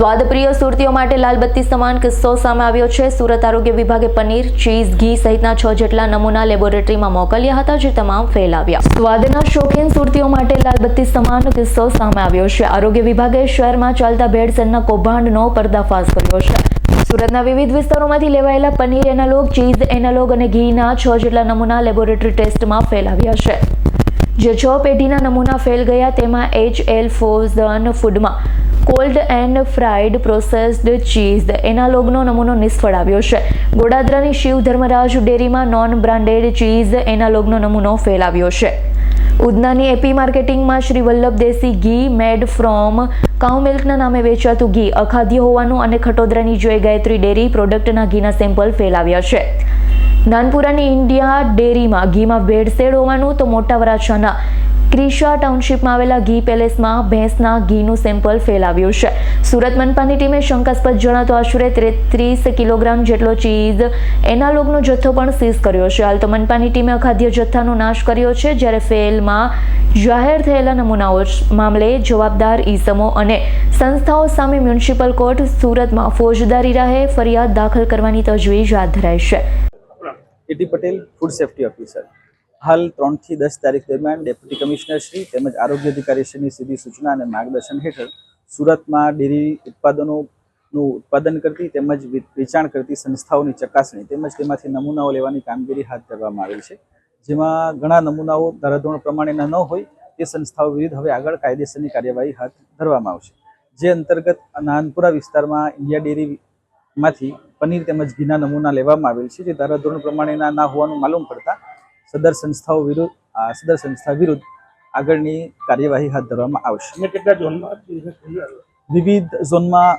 સ્વાદપ્રિય સુરતીઓ માટે લાલબત્તી સમાન કિસ્સો સામે આવ્યો છે. સુરત આરોગ્ય વિભાગે પનીર, ચીઝ, ઘી સહિતના છ જેટલા નમૂના લેબોરેટરીમાં મોકલ્યા હતા, જે તમામ ફેલ આવ્યા. સ્વાદના શોખીન સુરતીઓ માટે લાલબત્તી સમાન કિસ્સો સામે આવ્યો છે. આરોગ્ય વિભાગે શહેરમાં ચાલતા ભેળસેળના કૌભાંડનો પર્દાફાશ કર્યો છે. સુરતના વિવિધ વિસ્તારોમાંથી લેવાયેલા પનીર એનાલોગ, ચીઝ એનાલોગ અને ઘીના છ જેટલા નમૂના લેબોરેટરી ટેસ્ટમાં ફેલ છે. જે છ પેઢીના નમૂના ફેલ ગયા, તેમાં એચ એલ ફોઝન ફૂડમાં cold and fried processed cheese એનાલોગનો નમૂનો નિષ્ફળ આવ્યો છે. ગોડાદરાની શિવ ધર્મરાજ ડેરીમાં નોન બ્રાન્ડેડ ચીઝ એનાલોગનો નમૂનો ફેલ આવ્યો છે. ઉદનાની એપી માર્કેટિંગમાં શ્રી વલ્લભ દેસી ઘી મેડ ફ્રોમ કાઉ મિલ્કના નામે વેચાતું ઘી, અખાદ્ય હોવાનું અને ખટોદરાની જોઈ ગાયત્રી ડેરી પ્રોડક્ટના ઘીના સેમ્પલ ફેલ છે. નાનપુરાની ઇન્ડિયા ડેરીમાં ઘીમાં ભેળસેળ હોવાનું તો મોટા વરાછાના ક્રિશા ટાઉનશીપમાં આવેલા ઘી પેલેસમાં ભેંસના ઘીનું સેમ્પલ ફેલ આવ્યું છે. સુરત મનપાની ટીમે શંકાસ્પદ જણાતો આશરે ત્રીસ કિલોગ્રામ જેટલો ચીઝ એનાલોગનો જથ્થો પણ સીઝ કર્યો છે. હાલ તો મનપાની ટીમે અખાદ્ય જથ્થાનો નાશ કર્યો છે, જ્યારે ફેલમાં જાહેર થયેલા નમૂનાઓ મામલે જવાબદાર ઈસમો અને સંસ્થાઓ સામે મ્યુનિસિપલ કોર્ટ સુરતમાં ફોજદારી રાહે ફરિયાદ દાખલ કરવાની તજવીજ હાથ ધરાઈ છે. A T Patel food safety officer હાલ ત્રણથી દસ તારીખ દરમિયાન ડેપ્યુટી કમિશનર શ્રી તેમજ આરોગ્ય અધિકારી શ્રીની સીધી સૂચના અને માર્ગદર્શન હેઠળ સુરતમાં ડેરી ઉત્પાદનોનું ઉત્પાદન કરતી તેમજ વેચાણ કરતી સંસ્થાઓની ચકાસણી તેમજ તેમાંથી નમૂનાઓ લેવાની કામગીરી હાથ ધરવામાં આવેલ છે. જેમાં ઘણા નમૂનાઓ ધારાધોરણ પ્રમાણેના ન હોય તે સંસ્થાઓ વિરુદ્ધ હવે આગળ કાયદેસરની કાર્યવાહી હાથ ધરવામાં આવશે. જે અંતર્ગત નાનપુરા વિસ્તારમાં ઇન્ડિયા ડેરી માંથી પનીર તેમજ ઘીના નમૂના લેવામાં આવેલ છે જે ધારાધોરણ પ્રમાણેના ના હોવાનું માલુમ પડતા સદર સંસ્થાઓ વિરુદ્ધ સદર સંસ્થા વિરુદ્ધ આગળની કાર્યવાહી હાથ ધરવામાં આવશે. કેટલા ઝોનમાં? વિવિધ ઝોનમાં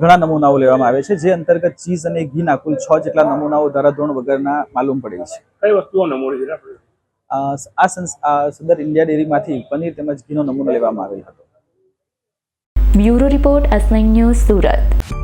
ઘણા નમૂનાઓ લેવામાં આવે છે જે અંતર્ગત ચીઝ અને ઘીના કુલ છ જેટલા નમૂનાઓ ધારાધોરણ વગરના માલુમ પડેલ છે. કઈ વસ્તુઓ નમૂને આ સદર ઇન્ડિયા ડેરીમાંથી પનીર તેમજ ઘીનો નમૂનો લેવામાં આવેલ હતો. બ્યુરો રિપોર્ટ અસલિંગ ન્યૂઝ સુરત.